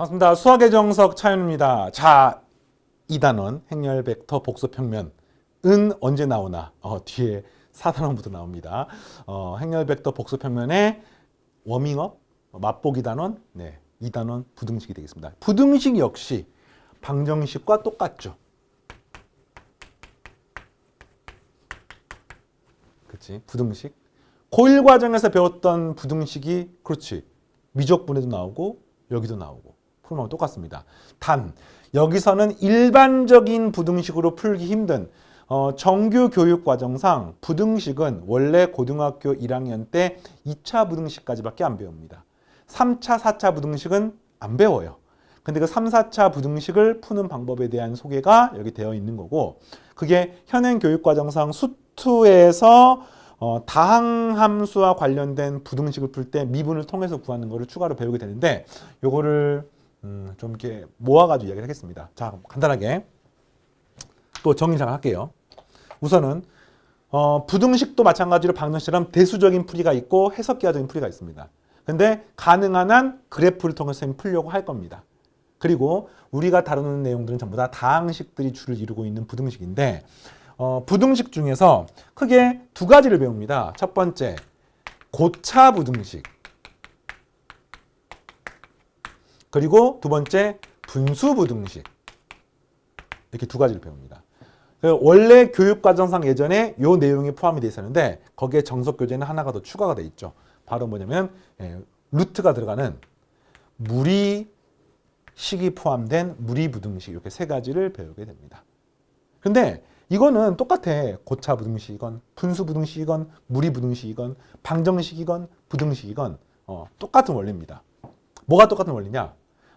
반갑습니다. 수학의 정석 차윤입니다. 자, 이 단원 행렬 벡터 복수 평면은 언제 나오나? 어, 뒤에 4단원부터 나옵니다. 어, 행렬 벡터 복수 평면의 워밍업, 어, 맛보기 단원, 네, 2단원 부등식이 되겠습니다. 부등식 역시 방정식과 똑같죠. 그렇지? 부등식. 고1 과정에서 배웠던 부등식이 그렇지. 미적분에도 나오고 여기도 나오고 풀면 똑같습니다. 단 여기서는 일반적인 부등식으로 풀기 힘든 어, 정규 교육 과정상 부등식은 원래 고등학교 1학년 때 2차 부등식까지밖에 안 배웁니다. 3차, 4차 부등식은 안 배워요. 근데 그 3, 4차 부등식을 푸는 방법에 대한 소개가 여기 되어 있는 거고 그게 현행 교육 과정상 수투에서 어, 다항 함수와 관련된 부등식을 풀 때 미분을 통해서 구하는 거를 추가로 배우게 되는데 요거를 음, 좀 이렇게 모아가지고 이야기를 하겠습니다. 자, 간단하게 또 정리를 할게요. 우선은 어, 부등식도 마찬가지로 방정식처럼 대수적인 풀이가 있고 해석기하적인 풀이가 있습니다. 근데 가능한 한 그래프를 통해서 풀려고 할 겁니다. 그리고 우리가 다루는 내용들은 전부 다 다항식들이 줄을 이루고 있는 부등식인데 어, 부등식 중에서 크게 두 가지를 배웁니다. 첫 번째, 고차 부등식. 그리고 두 번째, 분수 부등식. 이렇게 두 가지를 배웁니다. 그 원래 교육과정상 예전에 요 내용이 포함이 돼 있었는데 거기에 정석 교재는 하나가 더 추가가 돼 있죠. 바로 뭐냐면 예, 루트가 들어가는 무리 식이 포함된 무리 부등식 이렇게 세 가지를 배우게 됩니다. 근데 이거는 똑같아. 고차 부등식이건 분수 부등식이건 무리 부등식이건 방정식이건 부등식이건 어, 똑같은 원리입니다. 뭐가 똑같은 원리냐?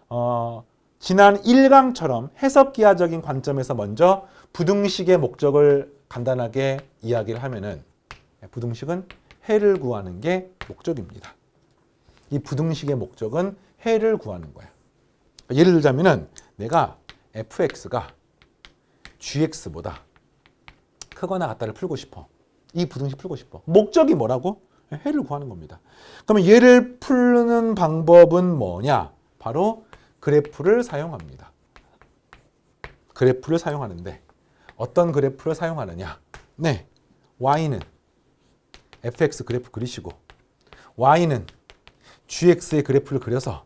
어, 지난 1강처럼 해석기하적인 관점에서 먼저 부등식의 목적을 간단하게 이야기를 하면은 부등식은 해를 구하는 게 목적입니다. 이 부등식의 목적은 해를 구하는 거야. 예를 들자면은 내가 fx가 gx보다 크거나 같다를 풀고 싶어. 이 부등식 풀고 싶어. 목적이 뭐라고? 해를 구하는 겁니다. 그러면 얘를 푸는 방법은 뭐냐? 바로 그래프를 사용합니다. 그래프를 사용하는데 어떤 그래프를 사용하느냐? 네. y는 fx 그래프 그리시고 y는 gx의 그래프를 그려서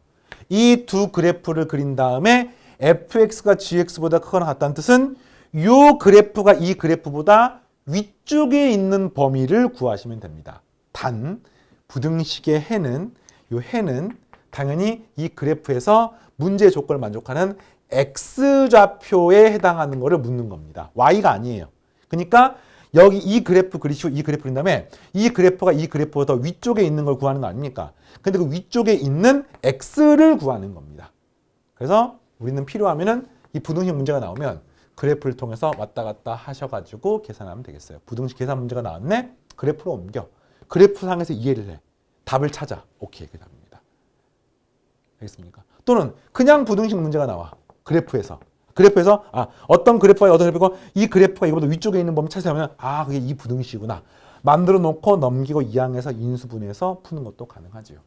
이 두 그래프를 그린 다음에 fx가 gx보다 크거나 같다는 뜻은 요 그래프가 이 그래프보다 위쪽에 있는 범위를 구하시면 됩니다. 단 부등식의 해는 요 해는 당연히 이 그래프에서 문제 조건을 만족하는 x좌표에 해당하는 것을 묻는 겁니다. y가 아니에요. 그러니까 여기 이 그래프 그리시고 이 그래프 그린 다음에 이 그래프가 이 그래프보다 위쪽에 있는 걸 구하는 거 아닙니까? 근데 그 위쪽에 있는 x를 구하는 겁니다. 그래서 우리는 필요하면은 이 부등식 문제가 나오면 그래프를 통해서 왔다 갔다 하셔가지고 계산하면 되겠어요. 부등식 계산 문제가 나왔네? 그래프로 옮겨. 그래프 상에서 이해를 해. 답을 찾아. 오케이. 그 답입니다. 알겠습니까? 또는 그냥 부등식 문제가 나와. 그래프에서. 그래프에서 아 어떤 그래프가 어떤 그래프고 이 그래프가 이거보다 위쪽에 있는 범위 찾으면 아 그게 이 부등식이구나. 만들어 놓고 넘기고 이항해서 인수분해서 푸는 것도 가능하지요.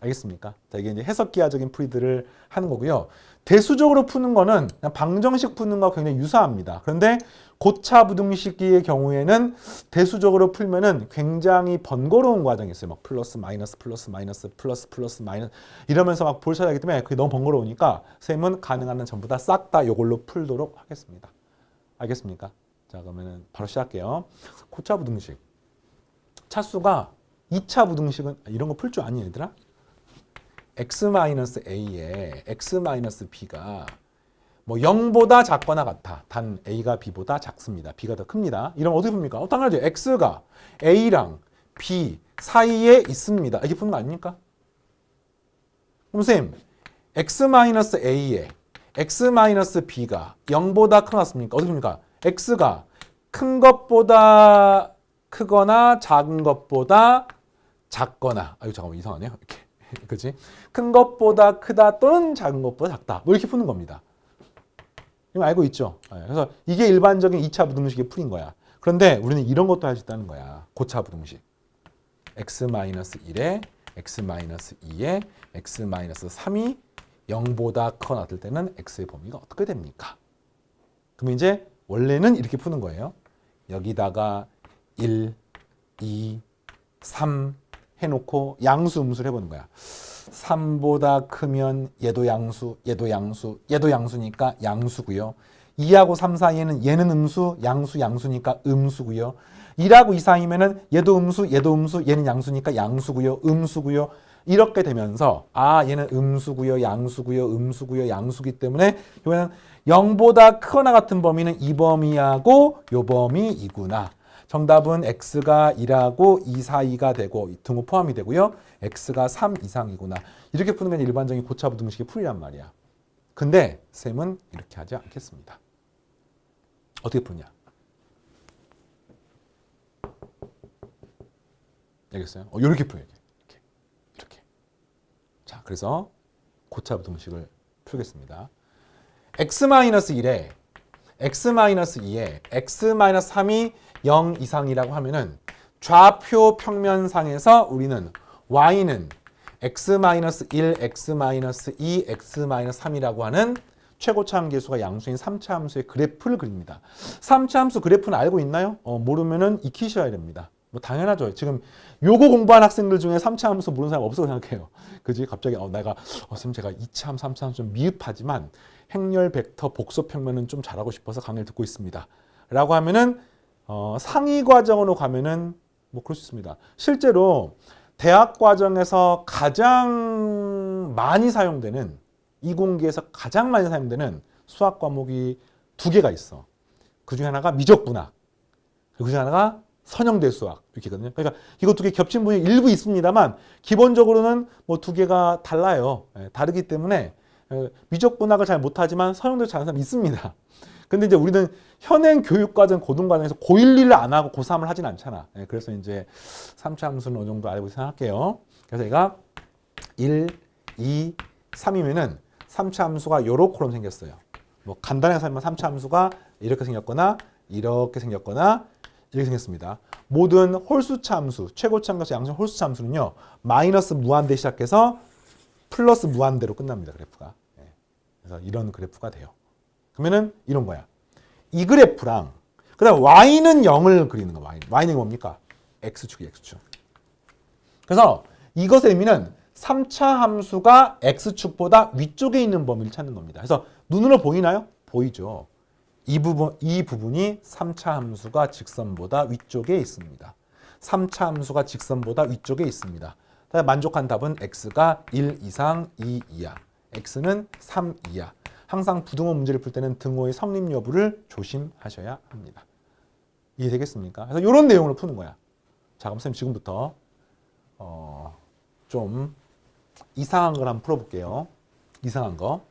알겠습니까? 자, 이게 이제 해석기하적인 풀이들을 하는 거고요. 대수적으로 푸는 거는 그냥 방정식 푸는 거와 굉장히 유사합니다. 그런데 고차 부등식의 경우에는 대수적으로 풀면은 굉장히 번거로운 과정이 있어요. 막 플러스 마이너스 플러스 마이너스 플러스 플러스 마이너스 이러면서 막볼 찾아야 하기 때문에 그게 너무 번거로우니까 선생님은 가능한 한 전부 다 싹 다 이걸로 풀도록 하겠습니다. 알겠습니까? 자, 그러면은 바로 시작할게요. 고차 부등식. 차수가 2차 부등식은 아, 이런 거 풀 줄 아니 얘들아? x-a에 x-b가 뭐 0보다 작거나 같아. 단 a가 b보다 작습니다. b가 더 큽니다. 이러면 어떻게 풉니까? 어, 당연하죠. x가 a랑 b 사이에 있습니다. 이렇게 푸는 거 아닙니까? 선생님, x-a에 x-b가 0보다 크났습니까? 어떻게 풉니까? x가 큰 것보다 크거나 작은 것보다 작거나 아유 잠깐만 이상하네요. 이렇게 그지? 큰 것보다 크다 또는 작은 것보다 작다. 뭐 이렇게 푸는 겁니다. 이거 알고 있죠? 네, 그래서 이게 일반적인 2차 부등식의 풀인 거야. 그런데 우리는 이런 것도 할 수 있다는 거야. 고차 부등식. x-1에 x-2에 x-3이 0보다 크거나 같을 때는 x의 범위가 어떻게 됩니까? 그럼 이제 원래는 이렇게 푸는 거예요. 여기다가 1, 2, 3 해놓고 양수 음수를 해보는 거야. 3보다 크면 얘도 양수, 얘도 양수, 얘도 양수니까 양수고요. 2하고 3 사이에는 얘는 음수, 양수, 양수니까 음수고요. 1하고 2 사이면은 얘도 음수, 얘도 음수, 얘는 양수니까 양수고요. 음수고요. 이렇게 되면서 아 얘는 음수고요, 양수고요, 음수고요, 양수기 때문에 이거는 0보다 크거나 같은 범위는 이 범위하고 요 범위이구나. 정답은 x가 1하고 2 사이가 되고 등호 포함이 되고요. x가 3 이상이구나. 이렇게 푸는 게 일반적인 고차부 등식의 풀이란 말이야. 근데 쌤은 이렇게 하지 않겠습니다. 어떻게 푸냐? 알겠어요? 어, 이렇게 풀어야 돼. 이렇게. 이렇게. 자, 그래서 고차부 등식을 풀겠습니다. x-1에 x-2에 x-3이 0 이상이라고 하면은 좌표 평면상에서 우리는 y는 x-1, x-2, x-3이라고 하는 최고차 함계수가 양수인 3차 함수의 그래프를 그립니다. 3차 함수 그래프는 알고 있나요? 어, 모르면은 익히셔야 됩니다. 뭐 당연하죠. 지금 요거 공부한 학생들 중에 3차 함수 모르는 사람 없다고 생각해요. 그지? 갑자기 어, 내가 어, 선생님 제가 2차 함수, 3차 함수 좀 미흡하지만 행렬 벡터 복소 평면은 좀 잘하고 싶어서 강의를 듣고 있습니다. 라고 하면은 어, 상위 과정으로 가면은 뭐 그럴 수 있습니다. 실제로 대학 과정에서 가장 많이 사용되는 이공계에서 가장 많이 사용되는 수학 과목이 두 개가 있어. 그 중에 하나가 미적분학, 그 중에 하나가 선형대 수학 이렇게거든요. 그러니까 이거 두개 겹친 부분이 일부 있습니다만 기본적으로는 뭐 두 개가 달라요. 예, 다르기 때문에 예, 미적분학을 잘 못하지만 선형대 잘하는 사람 있습니다. 근데 이제 우리는 현행 교육과정 고등과정에서 고1, 2를 안 하고 고3을 하진 않잖아. 예, 그래서 이제 3차 함수는 어느 정도 알고 생각할게요. 그래서 얘가 1, 2, 3이면은 3차 함수가 요렇게로 생겼어요. 뭐 간단하게 설명 3차 함수가 이렇게 생겼거나 이렇게 생겼거나 이렇게 생겼습니다. 모든 홀수차 함수, 최고차 함수, 양수 홀수차 함수는요. 마이너스 무한대 시작해서 플러스 무한대로 끝납니다. 그래프가. 예. 그래서 이런 그래프가 돼요. 그러면은 이런 거야. 이 그래프랑 그다음 y는 0을 그리는 거. y. y는 뭡니까? x축이 x축. 그래서 이것의 의미는 3차 함수가 x축보다 위쪽에 있는 범위를 찾는 겁니다. 그래서 눈으로 보이나요? 보이죠. 이 부분 이 부분이 3차 함수가 직선보다 위쪽에 있습니다. 3차 함수가 직선보다 위쪽에 있습니다. 만족한 답은 x가 1 이상 2 이하. x는 3 이하. 항상 부등호 문제를 풀 때는 등호의 성립 여부를 조심하셔야 합니다. 이해되겠습니까? 그래서 이런 내용으로 푸는 거야. 자, 그럼 선생님 지금부터 어, 좀 이상한 걸 한번 풀어볼게요. 이상한 거.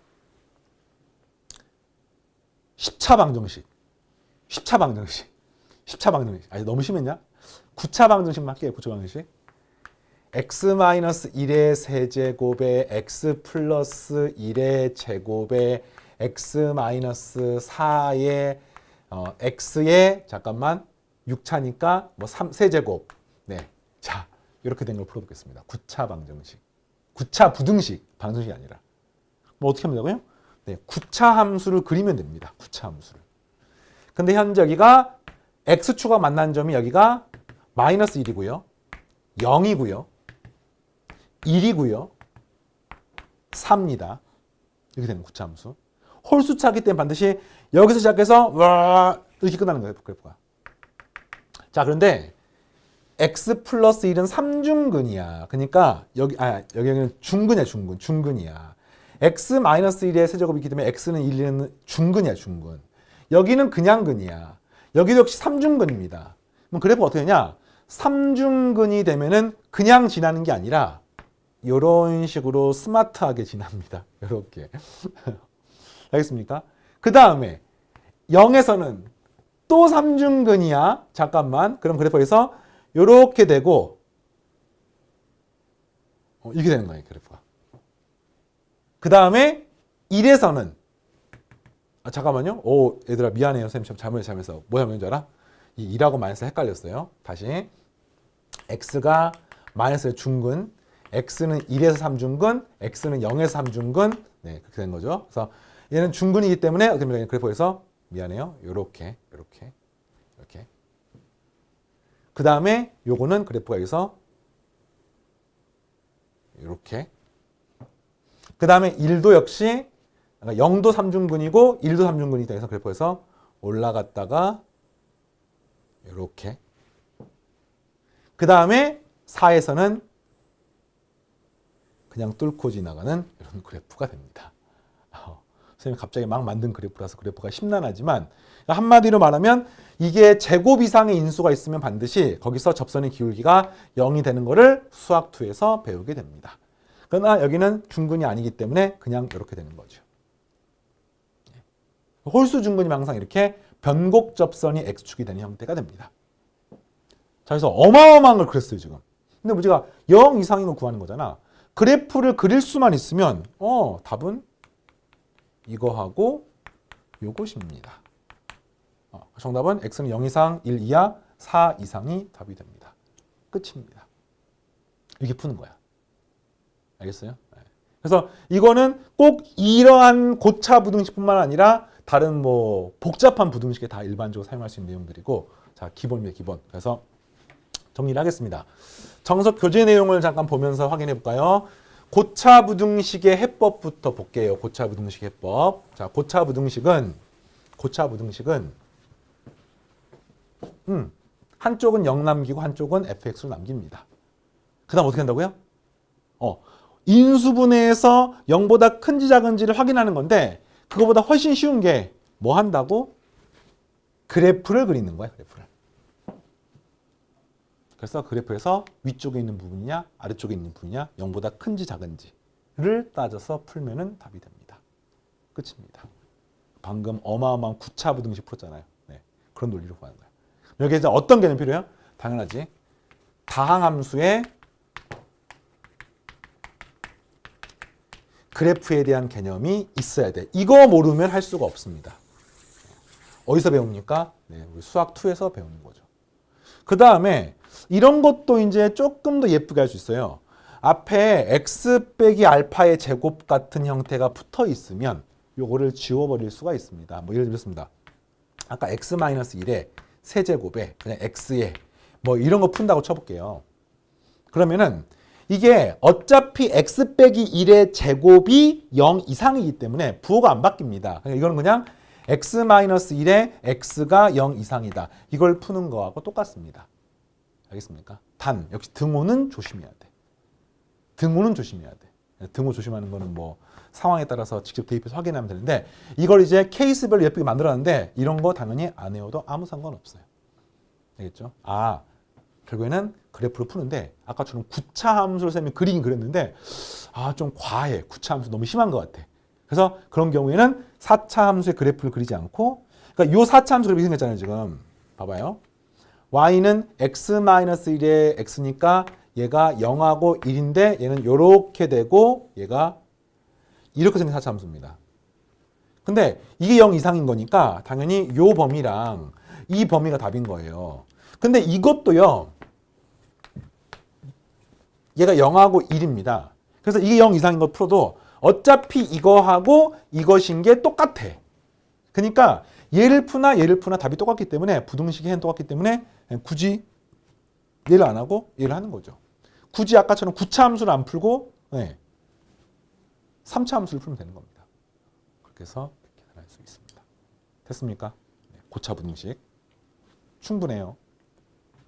10차 방정식. 10차 방정식. 10차 방정식. 아니, 너무 심했냐? 9차 방정식만 할게요. 9차 방정식. x-1의 세제곱에 x 플러스 1의 제곱에 x-4의 어, x의 잠깐만 6차니까 뭐 3, 세제곱. 네. 자, 이렇게 된 걸 풀어보겠습니다. 9차 방정식. 9차 부등식. 방정식이 아니라. 뭐 어떻게 하면 되고요? 네, 9차 함수를 그리면 됩니다. 9차 함수를. 근데 현재 여기가 x축과 만난 점이 여기가 마이너스 1이고요. 0이고요. 1이고요. 4입니다. 이렇게 되는 9차 함수. 홀수차기 때문에 반드시 여기서 시작해서 와 이렇게 끝나는 거예요. 그래프가. 자, 그런데 x 플러스 1은 3중근이야. 그러니까 여기 아 여기는 중근이야, 중근. 중근이야. X 마이너스 1의 세제곱이기 때문에 x는 1은 중근이야, 중근. 여기는 그냥 근이야. 여기도 역시 3중근입니다. 그럼 그래프가 어떻게 되냐? 3중근이 되면은 그냥 지나는 게 아니라 이런 식으로 스마트하게 지납니다. 이렇게. 알겠습니까? 그 다음에 0에서는 또 3중근이야. 잠깐만. 그럼 그래프에서 이렇게 되고 어, 이렇게 되는 거예요. 그래프가. 그 다음에 1에서는 아, 잠깐만요. 오, 얘들아 미안해요. 선생님 잘못 잘못해서 뭐 하면 줄 알아? 이 2하고 마이너스 헷갈렸어요. 다시 x가 마이너스의 중근 x는 1에서 3중근, x는 0에서 3중근. 네, 그렇게 된 거죠. 그래서 얘는 중근이기 때문에 어떻게? 그래프에서 미안해요. 요렇게, 요렇게, 이렇게. 그 다음에 요거는 그래프가 여기서 이렇게. 그 다음에 1도 역시 그러니까 0도 3중근이고 1도 3중근이다 해서 그래프에서 올라갔다가 이렇게. 그 다음에 4에서는 그냥 뚫고 지나가는 이런 그래프가 됩니다. 어, 선생님이 갑자기 막 만든 그래프라서 그래프가 심란하지만 한마디로 말하면 이게 제곱 이상의 인수가 있으면 반드시 거기서 접선의 기울기가 0이 되는 것을 수학2에서 배우게 됩니다. 그러나 여기는 중근이 아니기 때문에 그냥 이렇게 되는 거죠. 홀수 중근이면 항상 이렇게 변곡 접선이 x축이 되는 형태가 됩니다. 자, 그래서 어마어마한 걸 그렸어요, 지금. 근데 문제가 0 이상인 걸 구하는 거잖아. 그래프를 그릴 수만 있으면 어, 답은 이거하고 요것입니다. 어, 정답은 x는 0 이상, 1 이하, 4 이상이 답이 됩니다. 끝입니다. 이렇게 푸는 거야. 알겠어요? 네. 그래서 이거는 꼭 이러한 고차 부등식뿐만 아니라 다른 뭐 복잡한 부등식에 다 일반적으로 사용할 수 있는 내용들이고 자 기본입니다 기본. 그래서 정리를 하겠습니다. 정석 교재 내용을 잠깐 보면서 확인해 볼까요? 고차 부등식의 해법부터 볼게요. 고차 부등식 해법. 자 고차 부등식은 고차 부등식은 음, 한쪽은 0 남기고 한쪽은 fx로 남깁니다. 그 다음 어떻게 한다고요? 어, 인수분해에서 0보다 큰지 작은지를 확인하는 건데 그거보다 훨씬 쉬운 게 뭐 한다고? 그래프를 그리는 거야, 그래프를. 그래서 그래프에서 위쪽에 있는 부분이냐 아래쪽에 있는 부분이냐 0보다 큰지 작은지를 따져서 풀면은 답이 됩니다. 끝입니다. 방금 어마어마한 구차 부등식 풀었잖아요. 네, 그런 논리로 구하는 거예요. 여기에 이제 어떤 개념 필요해요? 당연하지. 다항함수의 그래프에 대한 개념이 있어야 돼. 이거 모르면 할 수가 없습니다. 어디서 배웁니까? 네, 우리 수학 2에서 배우는 거죠. 그 다음에 이런 것도 이제 조금 더 예쁘게 할 수 있어요. 앞에 x 빼기 알파의 제곱 같은 형태가 붙어 있으면 요거를 지워버릴 수가 있습니다. 뭐 예를 들었습니다. 아까 x-1의 세제곱에 그냥 x에 뭐 이런 거 푼다고 쳐볼게요. 그러면은 이게 어차피 x 빼기 1의 제곱이 0 이상이기 때문에 부호가 안 바뀝니다. 그러니까 이거는 그냥 x-1의 x가 0 이상이다. 이걸 푸는 거하고 똑같습니다. 알겠습니까? 단 역시 등호는 조심해야 돼. 등호는 조심해야 돼. 등호 조심하는 거는 뭐 상황에 따라서 직접 대입해서 확인하면 되는데 이걸 이제 케이스별로 예쁘게 만들었는데 이런 거 당연히 안 외워도 아무 상관없어요. 알겠죠? 아 결국에는 그래프를 푸는데 아까처럼 구차 함수를 쌤이 그리긴 그렸는데 아 좀 과해. 구차 함수 너무 심한 것 같아. 그래서 그런 경우에는 4차 함수의 그래프를 그리지 않고 그러니까 요 4차 함수 그래프 생겼잖아요 지금 봐봐요 y는 x-1의 x니까 얘가 0하고 1인데 얘는 요렇게 되고 얘가 이렇게 생긴 4차 함수입니다 근데 이게 0 이상인 거니까 당연히 요 범위랑 이 범위가 답인 거예요 근데 이것도요 얘가 0하고 1입니다 그래서 이게 0 이상인 거 풀어도 어차피 이거하고 이것인 게 똑같아. 그러니까 얘를 푸나 얘를 푸나 답이 똑같기 때문에 부등식의 해는 똑같기 때문에 굳이 얘를 안 하고 얘를 하는 거죠. 굳이 아까처럼 9차 함수를 안 풀고 네. 3차 함수를 풀면 되는 겁니다. 그렇게 해서 계산할 수 있습니다. 됐습니까? 네, 고차 부등식 충분해요.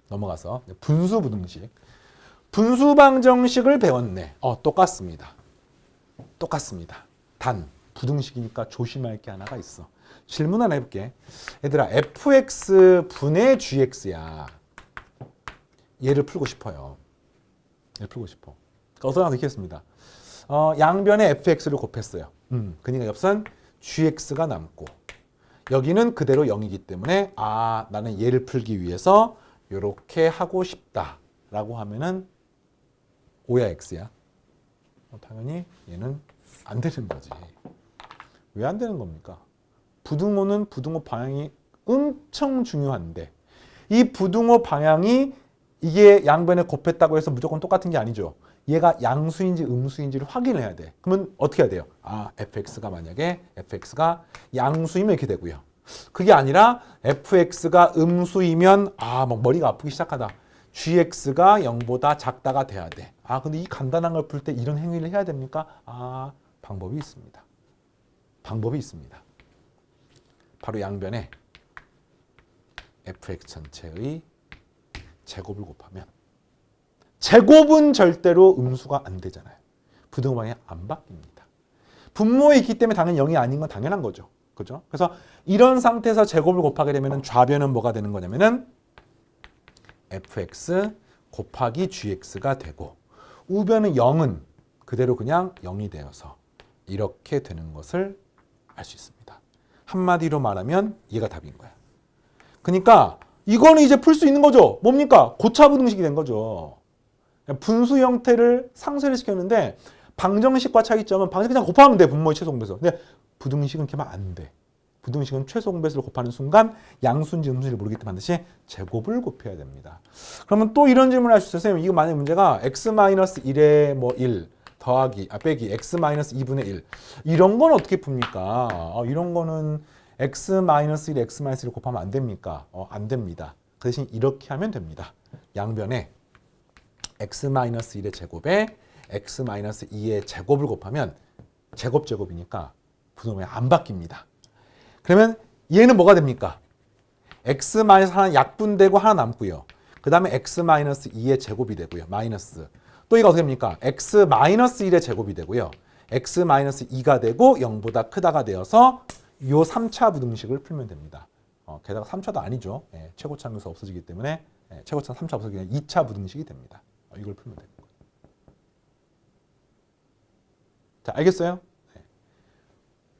넘어가서 분수 부등식 분수 방정식을 배웠네. 어, 똑같습니다. 똑같습니다. 단 부등식이니까 조심할 게 하나가 있어. 질문 하나 해볼게. 얘들아 fx 분의 gx야. 얘를 풀고 싶어요. 얘를 풀고 싶어. 그러니까 어서 나도 이렇습니다 어, 양변에 fx를 곱했어요. 음, 그러니까 옆선 gx가 남고 여기는 그대로 0이기 때문에 아 나는 얘를 풀기 위해서 이렇게 하고 싶다라고 하면은 5야 x야. 어, 당연히 얘는 안 되는 거지. 왜 안 되는 겁니까? 부등호는 부등호 방향이 엄청 중요한데 이 부등호 방향이 이게 양변에 곱했다고 해서 무조건 똑같은 게 아니죠. 얘가 양수인지 음수인지를 확인을 해야 돼. 그러면 어떻게 해야 돼요? 아, fx가 만약에 fx가 양수이면 이렇게 되고요. 그게 아니라 fx가 음수이면 아, 막 머리가 아프기 시작하다. Gx가 0보다 작다가 돼야 돼. 아, 근데 이 간단한 걸 풀 때 이런 행위를 해야 됩니까? 아, 방법이 있습니다. 방법이 있습니다. 바로 양변에 fx 전체의 제곱을 곱하면 제곱은 절대로 음수가 안 되잖아요. 부등호방이 안 바뀝니다. 분모에 있기 때문에 당연히 0이 아닌 건 당연한 거죠. 그죠? 그래서 이런 상태에서 제곱을 곱하게 되면 좌변은 뭐가 되는 거냐면은 fx 곱하기 gx가 되고 우변은 0은 그대로 그냥 0이 되어서 이렇게 되는 것을 알 수 있습니다. 한마디로 말하면 얘가 답인 거야. 그러니까 이거는 이제 풀 수 있는 거죠. 뭡니까? 고차부등식이 된 거죠. 분수 형태를 상쇄를 시켰는데 방정식과 차이점은 방정식 그냥 곱하면 돼. 분모의 최소 공배수. 근데 부등식은 이렇게 하면 안 돼. 부등식은 최소 공배수를 곱하는 순간 양수인지 음수인지 모르기 때문에 반드시 제곱을 곱해야 됩니다. 그러면 또 이런 질문을 할수 있어요. 선생님, 이거 만약 문제가 x-1에 뭐1 더하기, 아, 빼기 x-2분의 1. 이런 건 어떻게 풉니까? 아, 이런 거는 x-1, x-1을 곱하면 안 됩니까? 어, 안 됩니다. 그 대신 이렇게 하면 됩니다. 양변에 x-1의 제곱에 x-2의 제곱을 곱하면 제곱 제곱이니까 부동이 안 바뀝니다. 그러면 얘는 뭐가 됩니까? x 하나 약분되고 하나 남고요. 그 다음에 x-2의 제곱이 되고요. 마이너스. 또 이거 어떻게 됩니까? x-1의 제곱이 되고요. x-2가 되고 0보다 크다가 되어서 요 3차 부등식을 풀면 됩니다. 어, 게다가 3차도 아니죠. 예, 최고차항에서 없어지기 때문에 예, 최고차 3차 없어지기 때문에 2차 부등식이 됩니다. 어, 이걸 풀면 됩니다. 자, 알겠어요?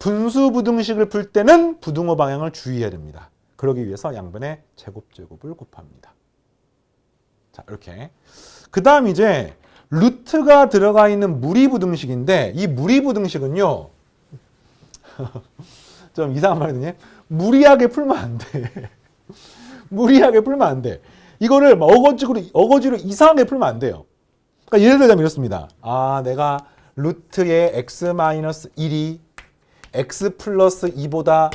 네. 분수 부등식을 풀 때는 부등호 방향을 주의해야 됩니다. 그러기 위해서 양변에 제곱 제곱을 곱합니다. 자, 이렇게. 그 다음 이제 루트가 들어가 있는 무리 부등식인데 이 무리 부등식은요. 좀 이상한 말이더니 무리하게 풀면 안 돼. 무리하게 풀면 안 돼. 이거를 막 어거지로 어거지로 이상하게 풀면 안 돼요. 그러니까 예를 들자면 이렇습니다. 아, 내가 루트의 x-1이 x 플러스 2보다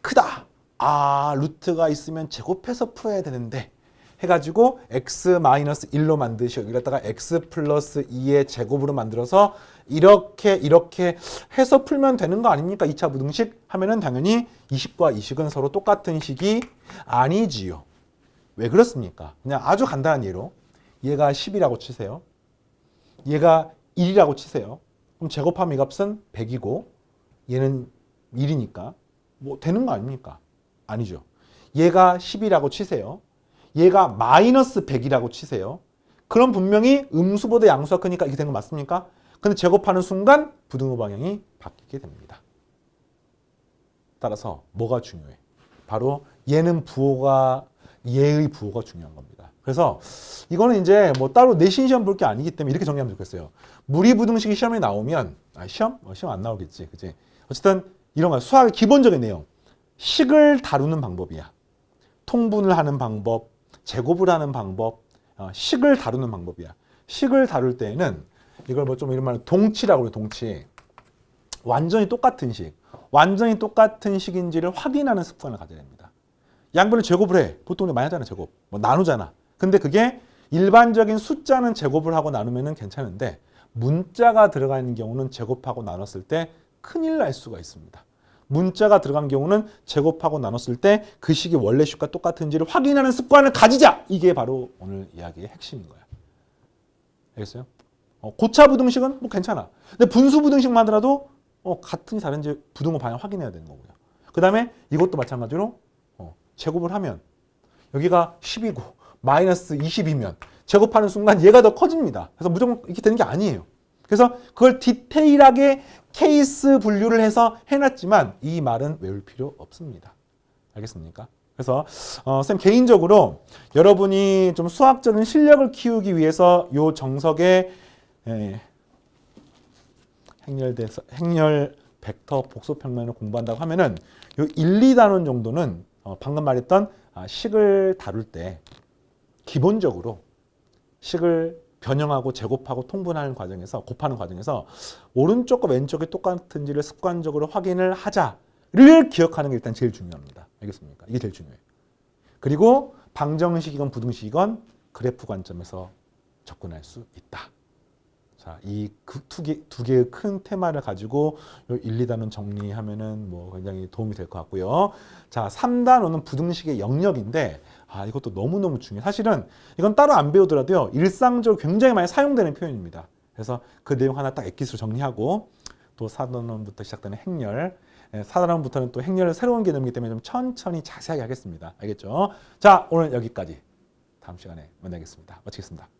크다. 아, 루트가 있으면 제곱해서 풀어야 되는데 해가지고 x-1로 만드시고 여기다가 x 플러스 2의 제곱으로 만들어서 이렇게 이렇게 해서 풀면 되는 거 아닙니까? 2차 부등식 하면은 당연히 20과 20은 서로 똑같은 식이 아니지요. 왜 그렇습니까? 그냥 아주 간단한 예로 얘가 10이라고 치세요. 얘가 1이라고 치세요. 그럼 제곱하면 이 값은 100이고 얘는 1이니까 뭐 되는 거 아닙니까? 아니죠. 얘가 10이라고 치세요. 얘가 마이너스 100이라고 치세요. 그럼 분명히 음수보다 양수가 크니까 이렇게 된 거 맞습니까? 근데 제곱하는 순간 부등호 방향이 바뀌게 됩니다. 따라서 뭐가 중요해? 바로 얘는 부호가 얘의 부호가 중요한 겁니다. 그래서 이거는 이제 뭐 따로 내신 시험 볼 게 아니기 때문에 이렇게 정리하면 좋겠어요. 무리부등식이 시험에 나오면 아, 시험? 어, 시험 안 나오겠지, 그지? 어쨌든 이런 거 수학의 기본적인 내용, 식을 다루는 방법이야. 통분을 하는 방법, 제곱을 하는 방법, 어, 식을 다루는 방법이야. 식을 다룰 때에는 이걸 뭐 좀 이런 말로 동치라고 그래, 동치. 완전히 똑같은 식, 완전히 똑같은 식인지를 확인하는 습관을 가져야 됩니다. 양변을 제곱을 해. 보통 많이 하잖아, 제곱. 뭐 나누잖아. 근데 그게 일반적인 숫자는 제곱을 하고 나누면 괜찮은데 문자가 들어가 있는 경우는 제곱하고 나눴을 때 큰일 날 수가 있습니다. 문자가 들어간 경우는 제곱하고 나눴을 때 그 식이 원래 식과 똑같은지를 확인하는 습관을 가지자. 이게 바로 오늘 이야기의 핵심인 거야. 알겠어요? 어, 고차 부등식은 뭐 괜찮아. 근데 분수 부등식만 하더라도 어, 같은지 다른지 부등호 방향 확인해야 되는 거고요. 그 다음에 이것도 마찬가지로 어, 제곱을 하면 여기가 10이고 마이너스 20이면 제곱하는 순간 얘가 더 커집니다. 그래서 무조건 이렇게 되는 게 아니에요. 그래서 그걸 디테일하게 케이스 분류를 해서 해놨지만 이 말은 외울 필요 없습니다. 알겠습니까? 그래서 어, 쌤 개인적으로 여러분이 좀 수학적인 실력을 키우기 위해서 요 정석의 예, 행렬대서 행렬 벡터 복소 평면을 공부한다고 하면은 요 1, 2단원 정도는 어, 방금 말했던 아, 식을 다룰 때 기본적으로 식을 변형하고 제곱하고 통분하는 과정에서 곱하는 과정에서 오른쪽과 왼쪽이 똑같은지를 습관적으로 확인을 하자를 기억하는 게 일단 제일 중요합니다. 알겠습니까? 이게 제일 중요해요. 그리고 방정식이건 부등식이건 그래프 관점에서 접근할 수 있다. 자, 이두 개, 두 개의 큰 테마를 가지고 요 1, 2단원 정리하면은 뭐 굉장히 도움이 될 것 같고요. 자, 3단원은 부등식의 영역인데 아, 이것도 너무너무 중요해요. 사실은 이건 따로 안 배우더라도요. 일상적으로 굉장히 많이 사용되는 표현입니다. 그래서 그 내용 하나 딱 엑기스로 정리하고 또 4단원부터 시작되는 행렬 4단원부터는 또 행렬은 새로운 개념이기 때문에 좀 천천히 자세하게 하겠습니다. 알겠죠? 자, 오늘 여기까지. 다음 시간에 만나겠습니다. 마치겠습니다.